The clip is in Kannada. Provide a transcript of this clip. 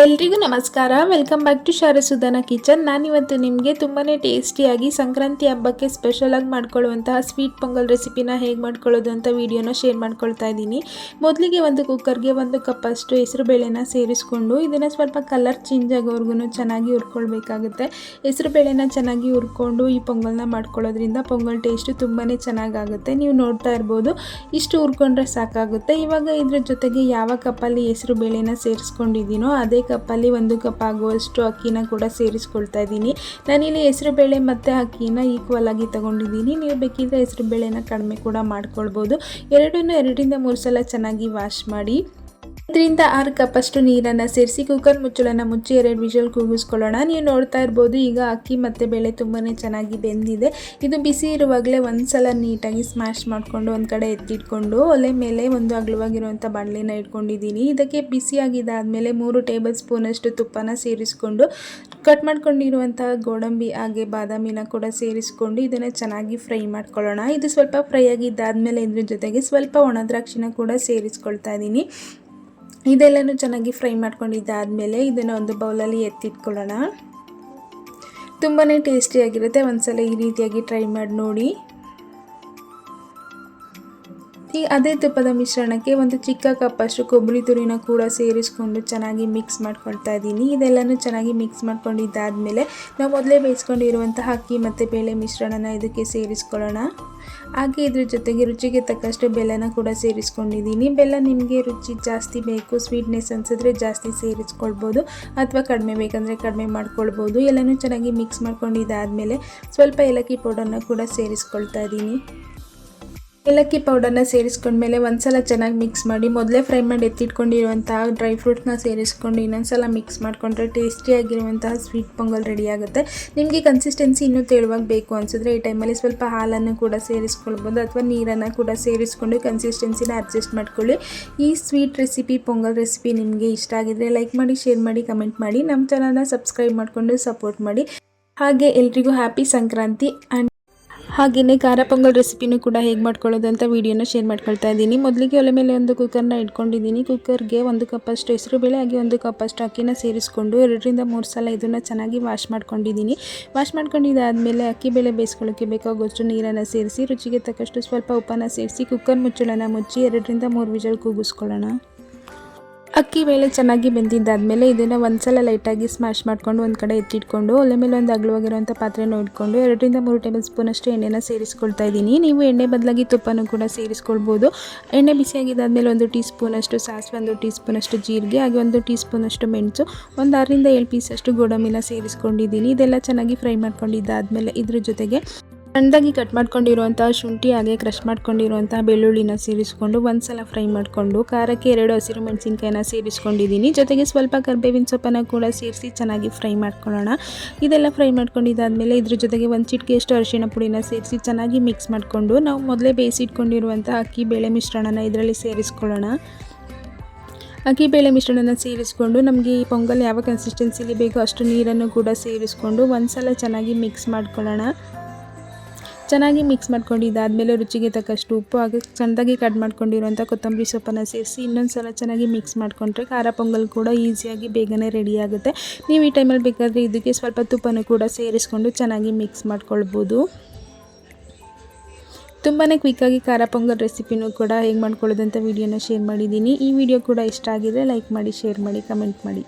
ಎಲ್ರಿಗೂ ನಮಸ್ಕಾರ. ವೆಲ್ಕಮ್ ಬ್ಯಾಕ್ ಟು ಶಾರಸುಧನ ಕಿಚನ್ ನಾನಿವತ್ತು ನಿಮಗೆ ತುಂಬಾ ಟೇಸ್ಟಿಯಾಗಿ ಸಂಕ್ರಾಂತಿ ಹಬ್ಬಕ್ಕೆ ಸ್ಪೆಷಲಾಗಿ ಮಾಡ್ಕೊಳ್ಳುವಂತಹ ಸ್ವೀಟ್ ಪೊಂಗಲ್ ರೆಸಿಪಿನ ಹೇಗೆ ಮಾಡ್ಕೊಳ್ಳೋದು ಅಂತ ವಿಡಿಯೋನ ಶೇರ್ ಮಾಡ್ಕೊಳ್ತಾ ಇದ್ದೀನಿ. ಮೊದಲಿಗೆ ಒಂದು ಕುಕ್ಕರ್ಗೆ ಒಂದು ಕಪ್ ಕಪ್ಪಷ್ಟು ಹೆಸರುಬೇಳೆನ ಸೇರಿಸ್ಕೊಂಡು ಇದನ್ನು ಸ್ವಲ್ಪ ಕಲರ್ ಚೇಂಜ್ ಆಗೋವರೆಗೂ ಚೆನ್ನಾಗಿ ಹುರ್ಕೊಳ್ಬೇಕಾಗುತ್ತೆ. ಹೆಸರುಬೇಳೆನ ಚೆನ್ನಾಗಿ ಹುರ್ಕೊಂಡು ಈ ಪೊಂಗಲ್ನ ಮಾಡ್ಕೊಳ್ಳೋದ್ರಿಂದ ಪೊಂಗಲ್ ಟೇಸ್ಟು ತುಂಬಾ ಚೆನ್ನಾಗಾಗುತ್ತೆ. ನೀವು ನೋಡ್ತಾ ಇರ್ಬೋದು, ಇಷ್ಟು ಹುರ್ಕೊಂಡ್ರೆ ಸಾಕಾಗುತ್ತೆ. ಇವಾಗ ಇದ್ರ ಜೊತೆಗೆ ಯಾವ ಕಪ್ಪಲ್ಲಿ ಹೆಸರು ಬೇಳೆನ ಸೇರಿಸ್ಕೊಂಡಿದ್ದೀನೋ ಅದೇ ಕಪ್ಪಲ್ಲಿ ಒಂದು ಕಪ್ ಆಗುವಷ್ಟು ಅಕ್ಕಿನ ಕೂಡ ಸೇರಿಸ್ಕೊಳ್ತಾ ಇದ್ದೀನಿ. ನಾನಿಲ್ಲಿ ಹೆಸರು ಬೇಳೆ ಮತ್ತು ಅಕ್ಕಿನ ಈಕ್ವಲ್ ಆಗಿ ತಗೊಂಡಿದ್ದೀನಿ. ನೀವು ಬೇಕಿದ್ರೆ ಹೆಸರು ಬೇಳೆನ ಕಡಿಮೆ ಕೂಡ ಮಾಡ್ಕೊಳ್ಬೋದು. ಎರಡನ್ನೂ ಎರಡರಿಂದ ಮೂರು ಸಲ ಚೆನ್ನಾಗಿ ವಾಶ್ ಮಾಡಿ. ಐದರಿಂದ ಆರು ಕಪ್ಪಷ್ಟು ನೀರನ್ನು ಸೇರಿಸಿ ಕುಕ್ಕರ್ ಮುಚ್ಚಳನ್ನು ಮುಚ್ಚಿ ಎರಡು ವಿಷಲ್ ಕೂಗಿಸ್ಕೊಳ್ಳೋಣ. ನೀವು ನೋಡ್ತಾ ಇರ್ಬೋದು, ಈಗ ಅಕ್ಕಿ ಮತ್ತು ಬೇಳೆ ತುಂಬಾ ಚೆನ್ನಾಗಿ ಬೆಂದಿದೆ. ಇದು ಬಿಸಿ ಇರುವಾಗಲೇ ಒಂದು ಸಲ ನೀಟಾಗಿ ಸ್ಮ್ಯಾಶ್ ಮಾಡಿಕೊಂಡು ಒಂದು ಕಡೆ ಎತ್ತಿಟ್ಕೊಂಡು ಒಲೆ ಮೇಲೆ ಒಂದು ಅಗಲವಾಗಿರುವಂಥ ಬಾಣಲೆನ ಇಟ್ಕೊಂಡಿದ್ದೀನಿ. ಇದಕ್ಕೆ ಬಿಸಿಯಾಗಿದ್ದಾದಮೇಲೆ ಮೂರು ಟೇಬಲ್ ಸ್ಪೂನಷ್ಟು ತುಪ್ಪನ ಸೇರಿಸ್ಕೊಂಡು ಕಟ್ ಮಾಡ್ಕೊಂಡಿರುವಂತಹ ಗೋಡಂಬಿ, ಹಾಗೆ ಬಾದಾಮಿನ ಕೂಡ ಸೇರಿಸ್ಕೊಂಡು ಇದನ್ನು ಚೆನ್ನಾಗಿ ಫ್ರೈ ಮಾಡ್ಕೊಳ್ಳೋಣ. ಇದು ಸ್ವಲ್ಪ ಫ್ರೈ ಆಗಿದ್ದಾದಮೇಲೆ ಇದ್ರ ಜೊತೆಗೆ ಸ್ವಲ್ಪ ಒಣ ದ್ರಾಕ್ಷಿನ ಕೂಡ ಸೇರಿಸ್ಕೊಳ್ತಾ ಇದ್ದೀನಿ. ಇದೆಲ್ಲನೂ ಚೆನ್ನಾಗಿ ಫ್ರೈ ಮಾಡ್ಕೊಂಡಿದ್ದಾದಮೇಲೆ ಇದನ್ನು ಒಂದು ಬೌಲಲ್ಲಿ ಎತ್ತಿಟ್ಕೊಳ್ಳೋಣ. ತುಂಬಾ ಟೇಸ್ಟಿಯಾಗಿರುತ್ತೆ ಒಂದ್ಸಲ ಈ ರೀತಿಯಾಗಿ ಟ್ರೈ ಮಾಡಿ ನೋಡಿ. ಈ ಅದೇ ತುಪ್ಪದ ಮಿಶ್ರಣಕ್ಕೆ ಒಂದು ಚಿಕ್ಕ ಕಪ್ಪಷ್ಟು ಕೊಬ್ಬರಿ ತುರಿನ ಕೂಡ ಸೇರಿಸ್ಕೊಂಡು ಚೆನ್ನಾಗಿ ಮಿಕ್ಸ್ ಮಾಡ್ಕೊಳ್ತಾ ಇದ್ದೀನಿ. ಇದೆಲ್ಲನೂ ಚೆನ್ನಾಗಿ ಮಿಕ್ಸ್ ಮಾಡ್ಕೊಂಡಿದ್ದಾದಮೇಲೆ ನಾವು ಮೊದಲೇ ಬೇಯಿಸ್ಕೊಂಡಿರುವಂತಹ ಅಕ್ಕಿ ಮತ್ತು ಬೇಳೆ ಮಿಶ್ರಣನ ಇದಕ್ಕೆ ಸೇರಿಸ್ಕೊಳ್ಳೋಣ. ಹಾಗೆ ಇದ್ರ ಜೊತೆಗೆ ರುಚಿಗೆ ತಕ್ಕಷ್ಟು ಬೆಲ್ಲನ ಕೂಡ ಸೇರಿಸ್ಕೊಂಡಿದ್ದೀನಿ. ಬೆಲ್ಲ ನಿಮಗೆ ರುಚಿ ಜಾಸ್ತಿ ಬೇಕು ಸ್ವೀಟ್ನೆಸ್ ಅನಿಸಿದ್ರೆ ಜಾಸ್ತಿ ಸೇರಿಸ್ಕೊಳ್ಬೋದು ಅಥವಾ ಕಡಿಮೆ ಬೇಕಂದರೆ ಕಡಿಮೆ ಮಾಡ್ಕೊಳ್ಬೋದು. ಎಲ್ಲನೂ ಚೆನ್ನಾಗಿ ಮಿಕ್ಸ್ ಮಾಡ್ಕೊಂಡಿದ್ದಾದಮೇಲೆ ಸ್ವಲ್ಪ ಏಲಕ್ಕಿ ಪೌಡರ್ನ ಕೂಡ ಸೇರಿಸ್ಕೊಳ್ತಾ ಇದ್ದೀನಿ. ಏಲಕ್ಕಿ ಪೌಡರ್ನ ಸೇರಿಸ್ಕೊಂಡ್ಮೇಲೆ ಒಂದ್ಸಲ ಚೆನ್ನಾಗಿ ಮಿಕ್ಸ್ ಮಾಡಿ, ಮೊದಲೇ ಫ್ರೈ ಮಾಡಿ ಎತ್ತಿಟ್ಕೊಂಡಿರುವಂತಹ ಡ್ರೈ ಫ್ರೂಟ್ಸ್ನ ಸೇರಿಸ್ಕೊಂಡು ಇನ್ನೊಂದ್ಸಲ ಮಿಕ್ಸ್ ಮಾಡಿಕೊಂಡ್ರೆ ಟೇಸ್ಟಿಯಾಗಿರುವಂತಹ ಸ್ವೀಟ್ ಪೊಂಗಲ್ ರೆಡಿ ಆಗುತ್ತೆ. ನಿಮಗೆ ಕನ್ಸಿಸ್ಟೆನ್ಸಿ ಇನ್ನೂ ತೆಳುವಾಗಿ ಬೇಕು ಅನಿಸಿದ್ರೆ ಈ ಟೈಮಲ್ಲಿ ಸ್ವಲ್ಪ ಹಾಲನ್ನು ಕೂಡ ಸೇರಿಸ್ಕೊಳ್ಬೋದು ಅಥವಾ ನೀರನ್ನು ಕೂಡ ಸೇರಿಸ್ಕೊಂಡು ಕನ್ಸಿಸ್ಟೆನ್ಸಿನ ಅಡ್ಜಸ್ಟ್ ಮಾಡ್ಕೊಳ್ಳಿ. ಈ ಸ್ವೀಟ್ ರೆಸಿಪಿ ಪೊಂಗಲ್ ರೆಸಿಪಿ ನಿಮಗೆ ಇಷ್ಟ ಆಗಿದ್ರೆ ಲೈಕ್ ಮಾಡಿ ಶೇರ್ ಮಾಡಿ ಕಮೆಂಟ್ ಮಾಡಿ. ನಮ್ಮ ಚಾನಲ್ನ ಸಬ್ಸ್ಕ್ರೈಬ್ ಮಾಡಿಕೊಂಡು ಸಪೋರ್ಟ್ ಮಾಡಿ. ಹಾಗೆ ಎಲ್ರಿಗೂ ಹ್ಯಾಪಿ ಸಂಕ್ರಾಂತಿ. ಆ್ಯಂಡ್ ಹಾಗೆಯೇ ಖಾರ ಪೊಂಗಲ್ ರೆಸಿಪಿನೂ ಕೂಡ ಹೇಗೆ ಮಾಡ್ಕೊಳ್ಳೋದು ಅಂತ ವೀಡಿಯೋನ ಶೇರ್ ಮಾಡ್ಕೊಳ್ತಾ ಇದ್ದೀನಿ. ಮೊದಲಿಗೆ ಒಲೆ ಮೇಲೆ ಒಂದು ಕುಕ್ಕರ್ನ ಇಟ್ಕೊಂಡಿದ್ದೀನಿ. ಕುಕ್ಕರ್ಗೆ ಒಂದು ಕಪ್ಪಷ್ಟು ಹೆಸರು ಬೇಳೆ ಹಾಗೆ ಒಂದು ಕಪ್ಪಷ್ಟು ಅಕ್ಕಿನ ಸೇರಿಸ್ಕೊಂಡು ಎರಡರಿಂದ ಮೂರು ಸಲ ಇದನ್ನು ಚೆನ್ನಾಗಿ ವಾಶ್ ಮಾಡ್ಕೊಂಡಿದ್ದೀನಿ. ವಾಶ್ ಮಾಡ್ಕೊಂಡಿದ್ದಾದಮೇಲೆ ಅಕ್ಕಿ ಬೇಳೆ ಬೇಯಿಸ್ಕೊಳ್ಳೋಕ್ಕೆ ಬೇಕಾಗೋಷ್ಟು ನೀರನ್ನು ಸೇರಿಸಿ, ರುಚಿಗೆ ತಕ್ಕಷ್ಟು ಸ್ವಲ್ಪ ಉಪ್ಪನ್ನು ಸೇರಿಸಿ ಕುಕ್ಕರ್ ಮುಚ್ಚಳನ ಮುಚ್ಚಿ ಎರಡರಿಂದ ಮೂರು ವಿಜಲ್ ಕೂಗಿಸ್ಕೊಳ್ಳೋಣ. ಅಕ್ಕಿ ಮೇಲೆ ಚೆನ್ನಾಗಿ ಬೆಂದಿದ್ದಾದಮೇಲೆ ಇದನ್ನು ಒಂದ್ಸಲ ಲೈಟಾಗಿ ಸ್ಮ್ಯಾಶ್ ಮಾಡ್ಕೊಂಡು ಒಂದು ಕಡೆ ಎತ್ತಿಟ್ಕೊಂಡು ಒಲೆ ಮೇಲೆ ಒಂದು ಅಗಲವಾಗಿರುವಂಥ ಪಾತ್ರೆನ ಇಟ್ಕೊಂಡು ಎರಡರಿಂದ ಮೂರು ಟೇಬಲ್ ಸ್ಪೂನಷ್ಟು ಎಣ್ಣೆನ ಸೇರಿಸ್ಕೊಳ್ತಾ ಇದ್ದೀನಿ. ನೀವು ಎಣ್ಣೆ ಬದಲಾಗಿ ತುಪ್ಪನೂ ಕೂಡ ಸೇರಿಸ್ಕೊಳ್ಬೋದು. ಎಣ್ಣೆ ಬಿಸಿಯಾಗಿದ್ದಾದಮೇಲೆ ಒಂದು ಟೀ ಸ್ಪೂನಷ್ಟು ಸಾಸಿವೆ ಒಂದು ಟೀ ಸ್ಪೂನಷ್ಟು ಜೀರಿಗೆ, ಹಾಗೆ ಒಂದು ಟೀ ಸ್ಪೂನಷ್ಟು ಮೆಣಸು, ಒಂದು ಆರರಿಂದ ಏಳು ಪೀಸಷ್ಟು ಗೋಡಂಬಿನ ಸೇರಿಸ್ಕೊಂಡಿದ್ದೀನಿ. ಇದೆಲ್ಲ ಚೆನ್ನಾಗಿ ಫ್ರೈ ಮಾಡ್ಕೊಂಡಿದ್ದಾದಮೇಲೆ ಇದ್ರ ಜೊತೆಗೆ ಸಣ್ಣದಾಗಿ ಕಟ್ ಮಾಡ್ಕೊಂಡಿರುವಂಥ ಶುಂಠಿ ಹಾಗೆ ಕ್ರಷ್ ಮಾಡ್ಕೊಂಡಿರುವಂಥ ಬೆಳ್ಳುಳ್ಳಿನ ಸೇರಿಸ್ಕೊಂಡು ಒಂದು ಸಲ ಫ್ರೈ ಮಾಡಿಕೊಂಡು, ಖಾರಕ್ಕೆ ಎರಡು ಹಸಿರು ಮೆಣಸಿನ್ಕಾಯಿನ ಸೇರಿಸ್ಕೊಂಡಿದ್ದೀನಿ. ಜೊತೆಗೆ ಸ್ವಲ್ಪ ಕರ್ಬೇವಿನ ಸೊಪ್ಪನ್ನು ಕೂಡ ಸೇರಿಸಿ ಚೆನ್ನಾಗಿ ಫ್ರೈ ಮಾಡ್ಕೊಳ್ಳೋಣ. ಇದೆಲ್ಲ ಫ್ರೈ ಮಾಡ್ಕೊಂಡಿದ್ದಾದಮೇಲೆ ಇದ್ರ ಜೊತೆಗೆ ಒಂದು ಚಿಟಿಕೆಯಷ್ಟು ಅರಿಶಿನ ಪುಡಿನ ಸೇರಿಸಿ ಚೆನ್ನಾಗಿ ಮಿಕ್ಸ್ ಮಾಡಿಕೊಂಡು, ನಾವು ಮೊದಲೇ ಬೇಯಿಸಿಟ್ಕೊಂಡಿರುವಂಥ ಅಕ್ಕಿ ಬೇಳೆ ಮಿಶ್ರಣನ ಇದರಲ್ಲಿ ಸೇರಿಸ್ಕೊಳ್ಳೋಣ. ಅಕ್ಕಿ ಬೇಳೆ ಮಿಶ್ರಣನ ಸೇರಿಸ್ಕೊಂಡು ನಮಗೆ ಈ ಪೊಂಗಲ್ ಯಾವ ಕನ್ಸಿಸ್ಟೆನ್ಸಿಲಿ ಬೇಕೋ ಅಷ್ಟು ನೀರನ್ನು ಕೂಡ ಸೇರಿಸ್ಕೊಂಡು ಒಂದು ಸಲ ಚೆನ್ನಾಗಿ ಮಿಕ್ಸ್ ಮಾಡ್ಕೊಳ್ಳೋಣ. ಚೆನ್ನಾಗಿ ಮಿಕ್ಸ್ ಮಾಡ್ಕೊಂಡಿದ್ದಾದಮೇಲೆ ರುಚಿಗೆ ತಕ್ಕಷ್ಟು ಉಪ್ಪು ಹಾಗೆ ಸಣ್ಣದಾಗಿ ಕಟ್ ಮಾಡ್ಕೊಂಡಿರುವಂಥ ಕೊತ್ತಂಬರಿ ಸೊಪ್ಪನ್ನು ಸೇರಿಸಿ ಇನ್ನೊಂದು ಸಲ ಚೆನ್ನಾಗಿ ಮಿಕ್ಸ್ ಮಾಡಿಕೊಂಡ್ರೆ ಖಾರ ಪೊಂಗಲ್ ಕೂಡ ಈಸಿಯಾಗಿ ಬೇಗನೆ ರೆಡಿ ಆಗುತ್ತೆ. ನೀವು ಈ ಟೈಮಲ್ಲಿ ಬೇಕಾದರೆ ಇದಕ್ಕೆ ಸ್ವಲ್ಪ ತುಪ್ಪನೂ ಕೂಡ ಸೇರಿಸ್ಕೊಂಡು ಚೆನ್ನಾಗಿ ಮಿಕ್ಸ್ ಮಾಡ್ಕೊಳ್ಬೋದು. ತುಂಬಾ ಕ್ವಿಕ್ಕಾಗಿ ಖಾರ ಪೊಂಗಲ್ ರೆಸಿಪಿನೂ ಕೂಡ ಹೇಗೆ ಮಾಡ್ಕೊಳ್ಳೋದಂಥ ವೀಡಿಯೋನ ಶೇರ್ ಮಾಡಿದ್ದೀನಿ. ಈ ವಿಡಿಯೋ ಕೂಡ ಇಷ್ಟ ಆಗಿದ್ರೆ ಲೈಕ್ ಮಾಡಿ ಶೇರ್ ಮಾಡಿ ಕಮೆಂಟ್ ಮಾಡಿ.